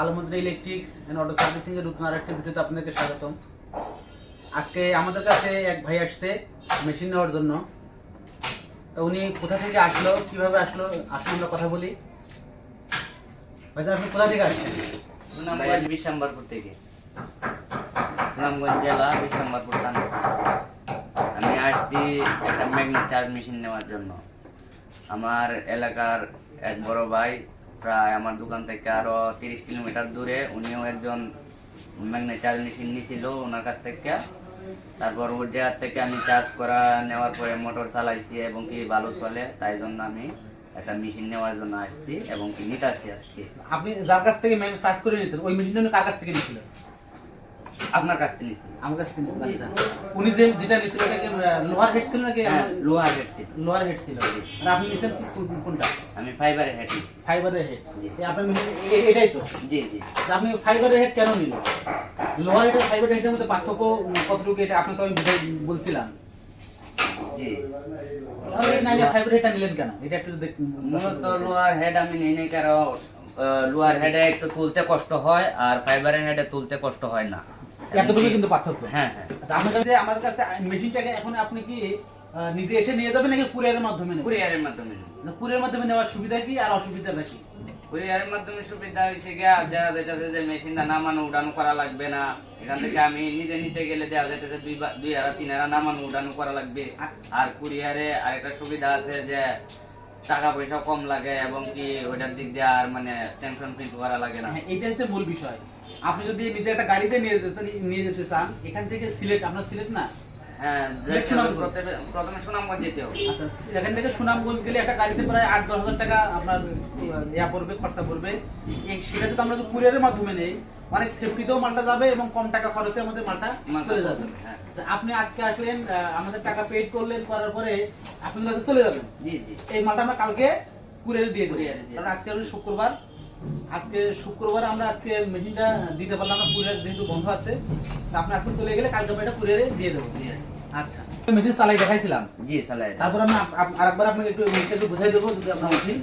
Almudra electric and auto servicing এর নতুন আরেকটি ভিডিওতে আপনাদেরকে স্বাগতম। আজকে আমাদের কাছে এক ভাই আসছে মেশিন নেওয়ার জন্য। তো উনি কোথা থেকে আসলো, কীভাবে আসলো আসলে আমরা কথা বলি। ভাই আপনি কোথা থেকে আসছেন? সুনামগঞ্জ বিশাম্বরপুর থেকে। সুনামগঞ্জ জেলা বিশাম্বরপুর থানা। আমি একটা ম্যাগনেট চার্জ মেশিন নেওয়ার জন্য। আমার এলাকার এক বড় ভাই, প্রায় আমার দোকান থেকে আরও তিরিশ কিলোমিটার দূরে, উনিও একজন ম্যাগনেট চার্জ মেশিন নিয়েছিল ওনার কাছ থেকে। তারপর জায়গা থেকে আমি চার্জ করা নেওয়ার পরে মোটর চালাইছি এবং কি ভালো চলে, তাই জন্য আমি একটা মেশিন নেওয়ার জন্য আসছি এবং কি নিতে আসছি আসছি। আপনি যার কাছ থেকে সার্চ করে নিতেন, ওই মেশিনটা কার কাছ থেকে নিয়েছিল আপনার কাছ থেকে নিয়েছি আমার কাছ থেকে আচ্ছা। উনি যে যেটা নিয়েছিল ওটাকে আহ, লোহার হেড ছিল নাকি হ্যাঁ, লোহা হেড ছিল। লোহার হেড ছিল। আর আপনি নিয়েছেন কোন- কোনটা? আমি ফাইবারের হেড ফাইবারের হেড জি। আপনার এটাই তো? জি জি। তা আপনি ফাইবারের হেড কেন নিলেন? লোহার হেড আর ফাইবারের হেডের মধ্যে পার্থক্য কতটুকু এটা আপনাকে আমি বুঝাই বলছিলাম। জি। লোহার না ফাইবার হেডটা নিলেন কেন? এটা একটু মূলত লোহার হেড আমি নিই নাই কারণ লোহার হেডে একটু তুলতে কষ্ট হয় আর ফাইবারের হেডে তুলতে কষ্ট হয় না। এতটুকু কিন্তু পার্থক্য। হ্যাঁ হ্যাঁ। আচ্ছা, আমার কাছে আমার কাছে মেশিনটাকে এখন আপনি কি নিজে এসে নিয়ে যাবেন নাকি কুরিয়ারের মাধ্যমে কুরিয়ারের মাধ্যমে কুরিয়ারের মাধ্যমে নেওয়ার সুবিধা কি আর অসুবিধাটা কি? কুরিয়ারের মাধ্যমে সুবিধা হয়েছে গিয়া দেখা যাইতেছে যে মেশিনটা নামানো উঠানো করা লাগবে না। এখান থেকে আমি নিজে নিতে গেলে দেখা যাইতেছে দুই দুই তিন হাজার নামানো উঠানো করা লাগবে। আর কুরিয়ারে আরেকটা সুবিধা আছে যে টাকা পয়সা কম লাগে এবং কি ওইটার দিক দিয়ে আর মানে টেনশন ফিল করা লাগে না। এটা এইটা হচ্ছে মূল বিষয়। আপনি যদি নিজে একটা গাড়িতে নিয়ে যেতে নিয়ে যেতে চান, এখান থেকে সিলেট আপনার সিলেট না? হ্যাঁ সিলেট প্রথমে প্রথমে সুনামগঞ্জ যেতে হবে। আচ্ছা এখান থেকে সুনামগঞ্জ গেলে একটা গাড়িতে প্রায় আট দশ হাজার টাকা আপনার ইয়া পড়বে খরচা পড়বে। এই সেটা যদি আমরা কুরিয়ারের মাধ্যমে নেই অনেক সেফটিতেও মালটা যাবে এবং কম টাকা খরচে আমাদের মালটা চলে যাবে। হ্যাঁ। আচ্ছা, আপনি আজকে আসলেন আমাদের টাকা পেড করলেন করার পরে আপনি চলে যাবেন? এই মালটা আমরা কালকে কুরিয়ারে দিয়ে দেবো। কারণ আজকে শুক্রবার। আজকে শুক্রবার আমরা আজকে মেশিনটা দিতে পারলাম না কুরিয়ার যেহেতু বন্ধ আছে আপনি আজকে চলে গেলে কালকে এটা কুরিয়ারে দিয়ে দেবো। আচ্ছা মেশিন চালাই দেখাইছিলাম। জি চালাই তারপর আমি আরেকবার আপনাকে একটু মেশিনটা একটু বুঝাই দেবো যদি আপনার মেশিন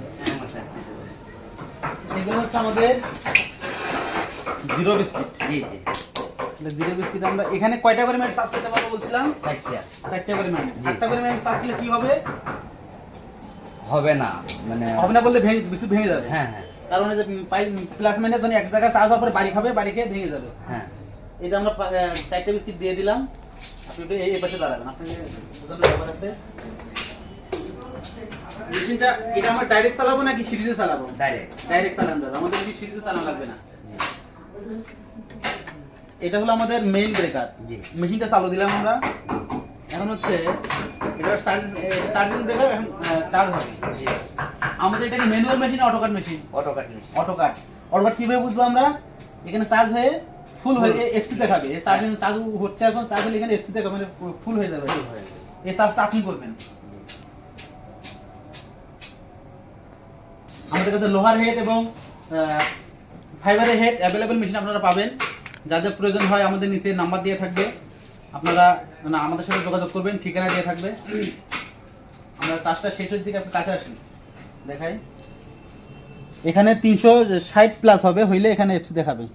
এগুলো হচ্ছে আমাদের জিরো বিস্কিট। জি জি। জিরো বিস্কিট আমরা এখানে কয়টা করে মিনিট চার্জ করতে পারব বলছিলাম? চারটা। চারটা করে মিনিট জি। আটটা করে মিনিট চার্জ দিলে কি হবে? হবে না মানে হবে না বললে ভেঙে বিস্কুট ভেঙে যাবে। হ্যাঁ হ্যাঁ। কারণ এই যে প্লাস মাইনাস ধরুন এক জায়গায় চার্জ হওয়ার পরে বাড়ি খাবে বাড়ি খেয়ে ভেঙে যাবে। হ্যাঁ। এটা আমরা পা- চারটে বিস্কিট দিয়ে দিলাম। আপনি একটু এই এই পাশে দাঁড়াবেন। আপনাকে বোঝানোর ব্যাপার আছে। মেশিনটা এটা আমরা ডাইরেক্ট চালাবো নাকি সিরিজে চালাবো? ডাইরেক্ট ডাইরেক্ট চালানো যাবে। আমাদের বেশি সিরিজে চালানো লাগবে না। এটা হলো আমাদের মেইন ব্রেকার জি। মেশিনটা চালু দিলাম আমরা। এখন হচ্ছে এটা চার্জ চার্জিং ব্রেকার এখন চার্জ হবে। জি। আমাদের এটা কি manual machine auto cut machine auto cut machine auto cut auto কীভাবে বুঝব আমরা? এখানে চার্জ হয়ে ফুল হয়ে এফসি দেখাবে এই চার্জিং চার্জ হচ্ছে এখন চার্জ হলে এখানে এফসি দেখাবে মানে ফুল হয়ে যাবে। এই চার্জটা আপনি করবেন। আমাদের কাছে লোহার হেড এবং ফাইবারের হেড অ্যাভেলেবেল মেশিন আপনারা পাবেন। যাদের প্রয়োজন হয় আমাদের নিচে নাম্বার দিয়ে থাকবে। আপনারা মানে আমাদের সাথে যোগাযোগ করবেন ঠিকানা দিয়ে থাকবে। আমরা চার্জটা শেষের দিকে আপনি কাছে আসুন দেখাই। এখানে তিনশো ষাট প্লাস হবে হইলে এখানে এফসি দেখাবে।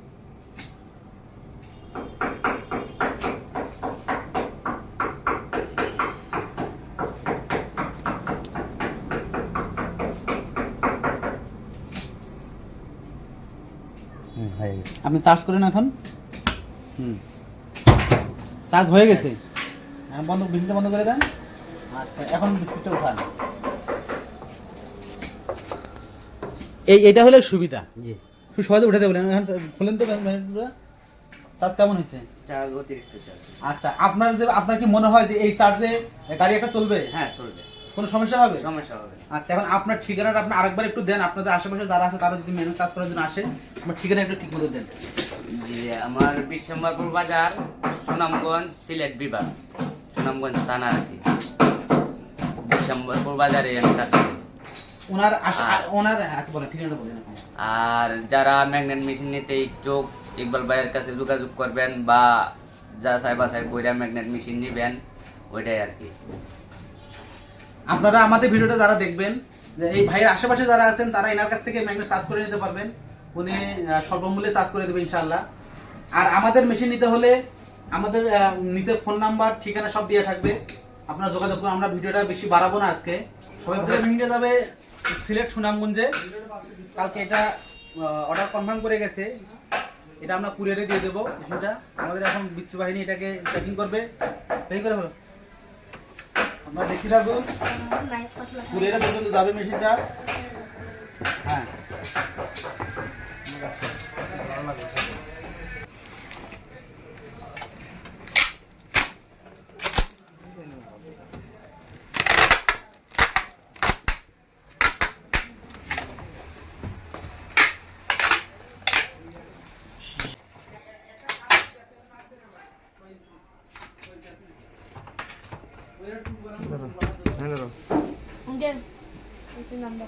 আপনি চার্জ করেন এখন? হুম। চার্জ হয়ে গেছে। বন্ধ বিলটা বন্ধ করে দেন। আচ্ছা। এখন বিস্কুটটা উঠান। এই এটা হলে সুবিধা। জি। খুব সহজে উঠে দেবেন এখন খুলেন তো চার্জ কেমন হয়েছে? চার্জ অতিরিক্ত চার্জ। আচ্ছা আপনার যে আপনার কি মনে হয় যে এই চার্জে গাড়ি একটা চলবে? হ্যাঁ চলবে। কোনো সমস্যা হবে? সমস্যা হবে। আচ্ছা এখন আপনার ঠিকানাটা আপনি আরেকবার একটু দেন। আপনাদের আশেপাশে যারা আছে তারা যদি মেনু চার্জ করার জন্য আসে আপনার ঠিকানা একটু ঠিক মতো দেন। জি আমার বিশ্বম্বরপুর বাজার সুনামগঞ্জ সিলেট বিভাগ। সুনামগঞ্জ থানা আর কি। বিশ্বম্বরপুর বাজারে আমি কাজ করি। ওনার আর- ওনার আচ্ছা বলেন ঠিকানাটা বলেন আর যারা ম্যাগনেট মেশিন নিতে ইচ্ছুক ইকবাল ভাইয়ের কাছে যোগাযোগ করবেন বা যা সাই বাসায় বইরা ম্যাগনেট মেশিন নিবেন ওইটাই আর কি। আপনারা আমাদের ভিডিওটা যারা দেখবেন যে এই ভাইয়ের আশেপাশে যারা আছেন তারা এনার কাছ থেকে ম্যাগনেট চার্জ করে নিতে পারবেন। উনি স্বল্পমূল্যে চার্জ করে দেবে ইনশাল্লাহ আর আমাদের মেশিন নিতে হলে আমাদের নিচে ফোন নাম্বার ঠিকানা সব দিয়ে থাকবে। আপনারা যোগাযোগ করুন আমরা ভিডিওটা বেশি বাড়াবো না আজকে। সবাই মেশিনটা যাবে। সিলেট সুনামগঞ্জে। কালকে এটা অর্ডার কনফার্ম করে গেছে। এটা আমরা কুরিয়ারে দিয়ে দেবো। মেশিনটা আমাদের এখন বিচ্ছু বাহিনী এটাকে চেকিং করবে। এই করে বলো আমরা দেখি থাকব কুরিয়ারে পর্যন্ত যাবে মেশিনটা হ্যাঁ। Number.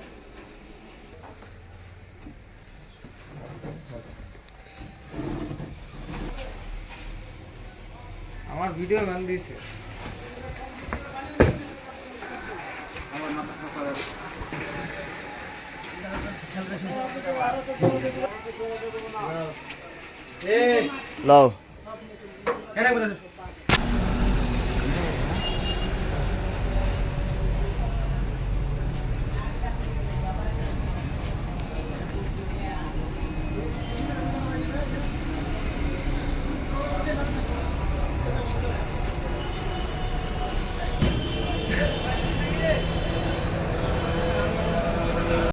আমার ভিডিও ম্যান দিয়েছে লও এনে বলে